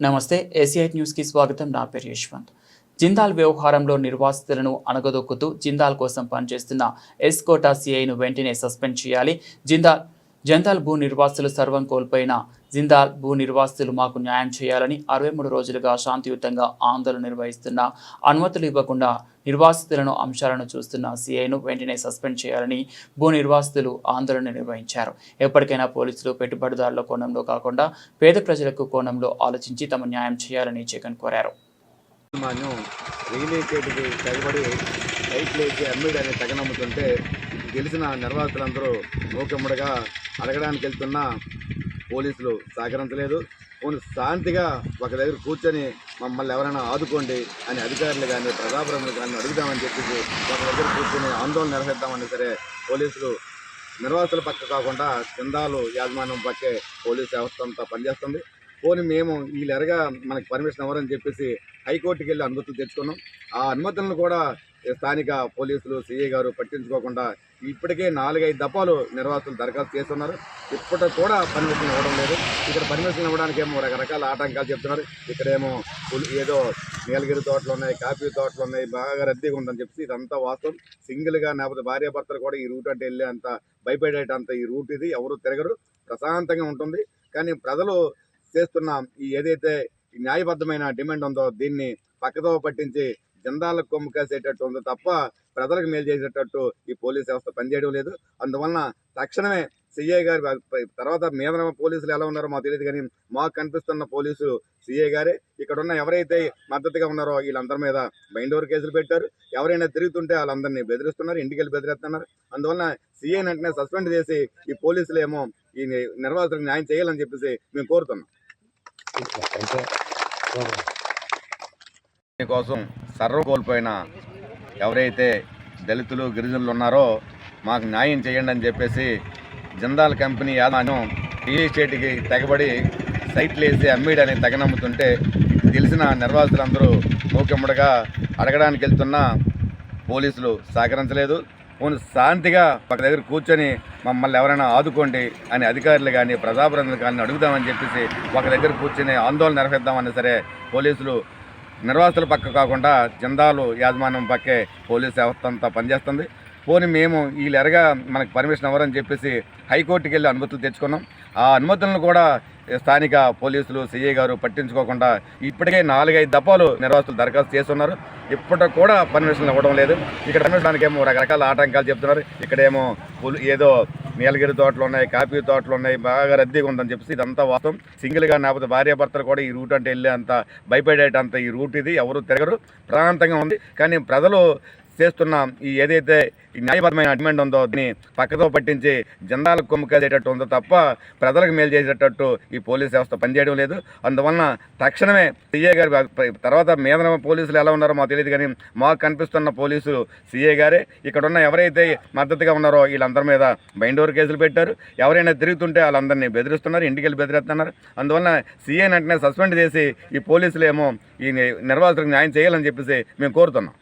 నమస్తే ఏసీఐ న్యూస్కి స్వాగతం. నా పేరు యశ్వంత్. జిందాల్ వ్యవహారంలో నిర్వాసితులను అణగదొక్కుతూ జిందాల్ కోసం పనిచేస్తున్న ఎస్కోటా సిఐను వెంటనే సస్పెండ్ చేయాలి. జిందాల్ జంతాల్ భూ నిర్వాసితులు సర్వం కోల్పోయిన జిందాల్ భూ నిర్వాసితులు మాకు న్యాయం చేయాలని అరవై మూడు రోజులుగా శాంతియుతంగా ఆందోళన నిర్వహిస్తున్న అనుమతులు ఇవ్వకుండా నిర్వాసితులను అంశాలను చూస్తున్న సిఐను వెంటనే సస్పెండ్ చేయాలని భూ నిర్వాసితులు ఆందోళన నిర్వహించారు. ఎప్పటికైనా పోలీసులు పెట్టుబడిదారుల కోణంలో కాకుండా పేద ప్రజలకు కోణంలో ఆలోచించి తమ న్యాయం చేయాలని జగన్ కోరారు. మాన్యం రియల్ గెలిచిన నిర్వాసితులందరూ మూకమ్మడిగా అడగడానికి వెళ్తున్న పోలీసులు సహకరించలేదు. పోనీ శాంతిగా ఒక దగ్గర కూర్చొని మమ్మల్ని ఎవరైనా ఆదుకోండి అని అధికారులు కానీ ప్రజాప్రములు కానీ అడుగుదామని చెప్పేసి ఒక దగ్గర కూర్చొని ఆందోళన నిర్వహిద్దామని సరే పోలీసులు నిర్వాసితుల పక్క కాకుండా చందాలు యాజమాన్యం పక్కే పోలీస్ వ్యవస్థ అంతా పనిచేస్తుంది. పోనీ మేము వీళ్ళెరగా మనకి పర్మిషన్ ఇవ్వరని చెప్పేసి హైకోర్టుకి వెళ్ళి అనుమతులు తెచ్చుకున్నాం. ఆ అనుమతులను కూడా స్థానిక పోలీసులు సిఐ గారు పట్టించుకోకుండా ఇప్పటికే నాలుగైదు దఫాలు నిర్వాసితులు దరఖాస్తు చేస్తున్నారు. ఇప్పటికి కూడా పర్మిషన్ ఇవ్వడం లేదు. ఇక్కడ పర్మిషన్ ఇవ్వడానికి ఏమో రకరకాల ఆటంకాలు చెప్తున్నారు. ఇక్కడేమో ఏదో నీలగిరి తోటలు ఉన్నాయి కాఫీ తోటలు ఉన్నాయి బాగా రద్దీగా ఉందని చెప్పి ఇదంతా వాస్తవం. సింగిల్గా లేకపోతే భార్య భర్తలు కూడా ఈ రూట్ అంటే వెళ్ళే అంత భయపడేటంత ఈ రూట్ ఇది. ఎవరు తిరగరు. ప్రశాంతంగా ఉంటుంది. కానీ ప్రజలు చేస్తున్న ఈ ఏదైతే న్యాయబద్ధమైన డిమాండ్ ఉందో దీన్ని పక్కతో పట్టించి చందాలకు కొమ్ము కాసేటట్టు ఉంది తప్ప ప్రజలకు మేలు చేసేటట్టు ఈ పోలీస్ వ్యవస్థ పనిచేయడం లేదు. అందువలన తక్షణమే సిఐ గారి తర్వాత మీద పోలీసులు ఎలా ఉన్నారో మాకు తెలియదు కానీ మాకు కనిపిస్తున్న పోలీసు సిఐ గారే. ఇక్కడ ఉన్న ఎవరైతే మద్దతుగా ఉన్నారో వీళ్ళందరి మీద బైండోర్ కేసులు పెట్టారు. ఎవరైనా తిరుగుతుంటే వాళ్ళందరినీ బెదిరిస్తున్నారు ఇంటికి వెళ్ళి బెదిరిస్తున్నారు. అందువలన సిఐ వెంటనే సస్పెండ్ చేసి ఈ పోలీసులు ఏమో ఈ నిర్వాహకులకు న్యాయం చేయాలని చెప్పేసి మేము కోరుతున్నాం. కోసం సర్వ కోల్పోయిన ఎవరైతే దళితులు గిరిజనులు ఉన్నారో మాకు న్యాయం చేయండి అని చెప్పేసి జిందాల్ కంపెనీ యాదాన్యం రియల్ ఎస్టేట్కి తెగబడి సైట్లు వేసి అమ్మీడు తగనమ్ముతుంటే తెలిసిన నిర్వాసితులందరూ మూకెమ్మడిగా అడగడానికి వెళ్తున్న పోలీసులు సహకరించలేదు. పోనీ శాంతిగా ఒక దగ్గర కూర్చొని మమ్మల్ని ఎవరైనా ఆదుకోండి అని అధికారులు కానీ ప్రజాప్రతినిధులు కానీ అడుగుదామని చెప్పేసి ఒక దగ్గర కూర్చొని ఆందోళన నిర్వహిద్దామని సరే పోలీసులు నిర్వాసితుల పక్క కాకుండా జిందాలు యాజమాన్యం పక్కే పోలీస్ వ్యవస్థ అంతా పనిచేస్తుంది. పోనీ మేము వీళ్ళెరగా మనకు పర్మిషన్ ఇవ్వరని చెప్పేసి హైకోర్టుకి వెళ్ళి అనుమతులు తెచ్చుకున్నాం. ఆ అనుమతులను కూడా స్థానిక పోలీసులు సిఐ గారు పట్టించుకోకుండా ఇప్పటికే నాలుగైదు దఫాలు నిర్వాసితులు దరఖాస్తు చేస్తున్నారు. ఇప్పటికి కూడా పర్మిషన్లు ఇవ్వడం లేదు. ఇక్కడ పర్మిషన్కి రకరకాల ఆటంకాలు చెప్తున్నారు. ఇక్కడేమో ఏదో నీలగిరి తోటలు ఉన్నాయి కాఫీ తోటలు ఉన్నాయి బాగా రద్దీగా ఉందని చెప్పేసి ఇదంతా వాస్తవం. సింగిల్గా లేకపోతే భార్య భర్తలు కూడా ఈ రూట్ అంటే వెళ్ళే అంత భయపడేటంత ఈ రూట్ ఇది ఎవరు తిరగరు. ప్రాంతంగా ఉంది. కానీ ప్రజలు చేస్తున్న ఈ ఏదైతే ఈ న్యాయబద్ధమైన డిమాండ్ ఉందో దీన్ని పక్కతో పట్టించి జెండాలకు కొమ్ముకేసేటట్టు ఉందో తప్ప ప్రజలకు మేలు చేసేటట్టు ఈ పోలీస్ వ్యవస్థ పనిచేయడం లేదు. అందువలన తక్షణమే సిఏ గారి తర్వాత మీద పోలీసులు ఎలా ఉన్నారో మాకు తెలియదు కానీ మాకు కనిపిస్తున్న పోలీసులు సీఏ గారే. ఇక్కడ ఉన్న ఎవరైతే మద్దతుగా ఉన్నారో వీళ్ళందరి మీద బైండోర్ కేసులు పెట్టారు. ఎవరైనా తిరుగుతుంటే వాళ్ళందరినీ బెదిరిస్తున్నారు ఇంటికి వెళ్ళి బెదిరిస్తున్నారు. అందువలన సీఏ వెంటనే సస్పెండ్ చేసి ఈ పోలీసులు ఏమో ఈ నిర్వాసితులకు న్యాయం చేయాలని చెప్పేసి మేము కోరుతున్నాం.